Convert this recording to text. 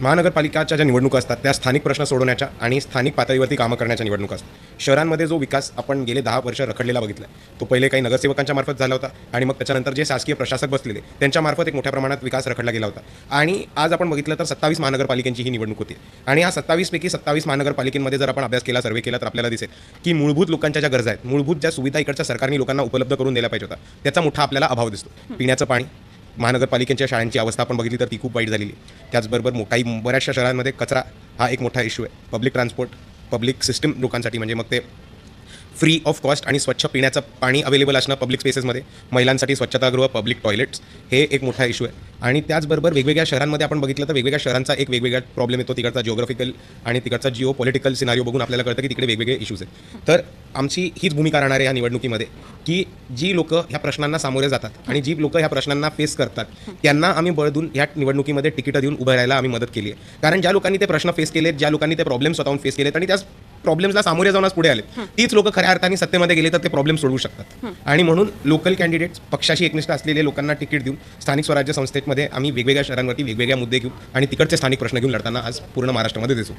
महानगरपालिकाच्या ज्या निवडणुका असतात त्या स्थानिक प्रश्न सोडवण्याच्या आणि स्थानिक पातळीवरती कामं करण्याच्या निवडणुका असतात. शहरांमध्ये जो विकास आपण गेले दहा वर्ष रखडलेला बघितला तो पहिले काही नगरसेवकांच्या मार्फत झाला होता आणि मग त्याच्यानंतर जे शासकीय प्रशासक बसलेले त्यांच्या मार्फत एक मोठ्या प्रमाणात विकास रखडला गेला होता. आणि आज आपण बघितलं तर सत्तावीस महानगरपालिकांची ही निवडणूक होती. आणि ह्या सत्तावीसपैकी सत्तावीस महानगरपालिकेमध्ये जर आपण अभ्यास केला सर्वे केला तर आपल्याला दिसेल की मूलभूत लोकांच्या ज्या गरजा आहेत मूलभूत ज्या सुविधा इकडच्या सरकारने लोकांना उपलब्ध करून दिल्या पाहिजे होता त्याचा मोठा आपल्याला अभाव दिसतो. पिण्याचं पाणी महानगरपालिकेच्या शाळांची अवस्था आपण बघितली तर ती खूप वाईट झालेली त्याचबरोबर मो- काही बऱ्याचशा शहरांमध्ये कचरा हा एक मोठा इश्यू आहे. पब्लिक ट्रान्सपोर्ट पब्लिक सिस्टम लोकांसाठी म्हणजे मग ते फ्री ऑफ कॉस्ट आणि स्वच्छ पिण्याचं पाणी अवेलेबल असणं पब्लिक स्पेसेसमध्ये महिलांसाठी स्वच्छतागृह पब्लिक टॉयलेट्स हे एक मोठा इश्यू आहे. आणि त्याचबरोबर वेगवेगळ्या शहरांमध्ये आपण बघितलं तर वेगवेगळ्या शहरांचा एक वेगवेगळा प्रॉब्लेम येतो. तिकडचा जिओग्राफिकल आणि तिकडचा जिओ पॉलिटिकल सिनारिओ बघून आपल्याला कळतं की तिकडे वेगवेगळे इश्यूज आहेत. तर आमची हीच भूमिका राहणार आहे या निवडणुकीमध्ये. की जी लोक ह्या प्रश्नांना सामोरे जातात आणि जी लोक ह्या प्रश्नांना फेस करतात त्यांना आम्ही बळ देऊन ह्या निवडणुकीमध्ये तिकीटं देऊन उभं राहायला आम्ही मदत केली आहे. कारण ज्या लोकांनी ते प्रश्न फेस केलेत ज्या लोकांनी ते प्रॉब्लेम स्वतःहून फेस केलेत आणि त्याच प्रॉब्लेम्सला सामोरे जाऊनच पुढे आले तीच लोक खऱ्या अर्थाने सत्तेमध्ये गेले तर ते प्रॉब्लेम सोडवू शकतात. आणि म्हणून लोकल कॅन्डिडेट्स पक्षाशी एकनिष्ठ असलेले लोकांना तिकीट देऊन स्थानिक स्वराज्य संस्थेमध्ये आम्ही वेगवेगळ्या शहरांवरती वेगवेगळ्या मुद्दे घेऊ आणि तिकडचे स्थानिक प्रश्न घेऊन लढताना आज पूर्ण महाराष्ट्रामध्ये दिसू.